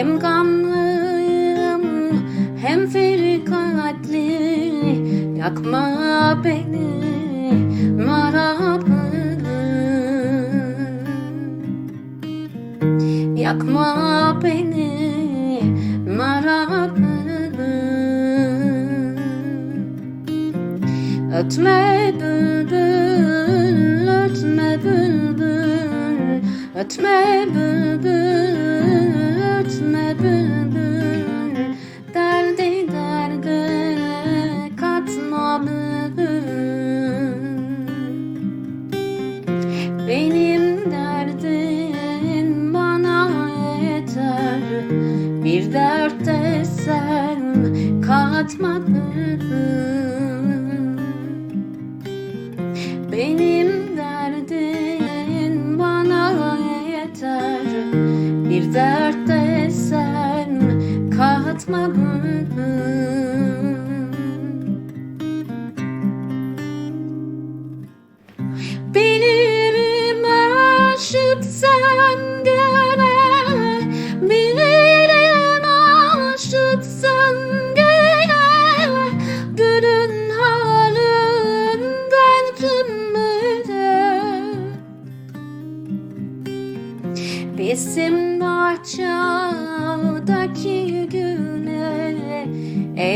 Hem gamlıyım hem firkatli Yakma beni marabım Yakma beni marabım Ötme bülbül, ötme bülbül. Ötme bülbül, Bir dertte sen katma bülbül benim derdim bana yeter. Bir dertte sen katma bülbül Bilirim aşık sen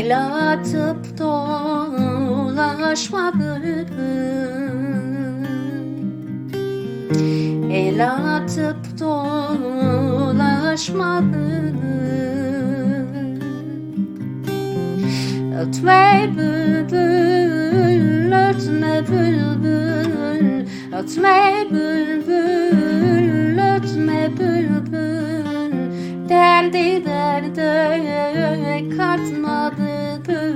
El atıp dolaşma bülbül. El atıp dolaşma bülbül. Ötme bülbül, ötme bülbül. Ötme bülbül, ötme bülbül Derdi derde bülbül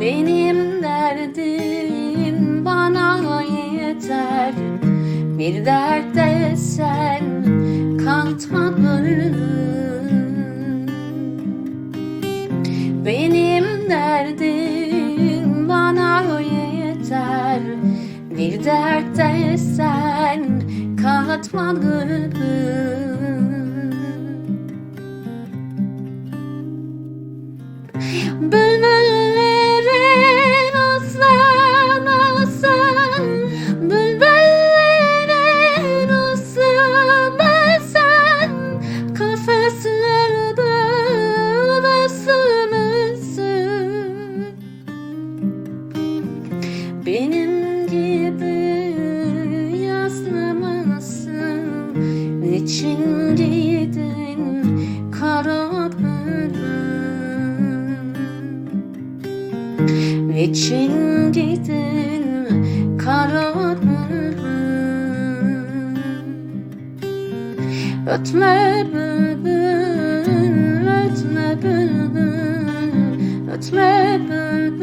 Benim derdim bana yeter. Bir dertte sen katma bülbül Benim derdim bana yeter. Bir dertte sen katma bülbül Niçin gidin kara bülbül Ötme bülbül, ötme bülbül Ötme bülbül,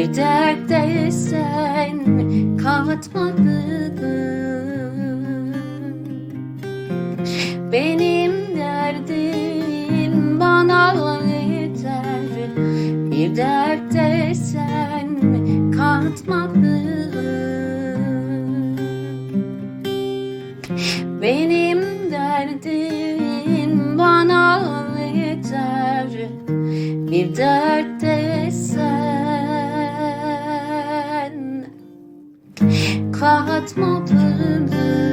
Bir dertte sen katma bülbül Benim derdim bana yeter. Bir dertte sen katma bülbül benim derdim bana yeter. Bir dertte Katma bülbül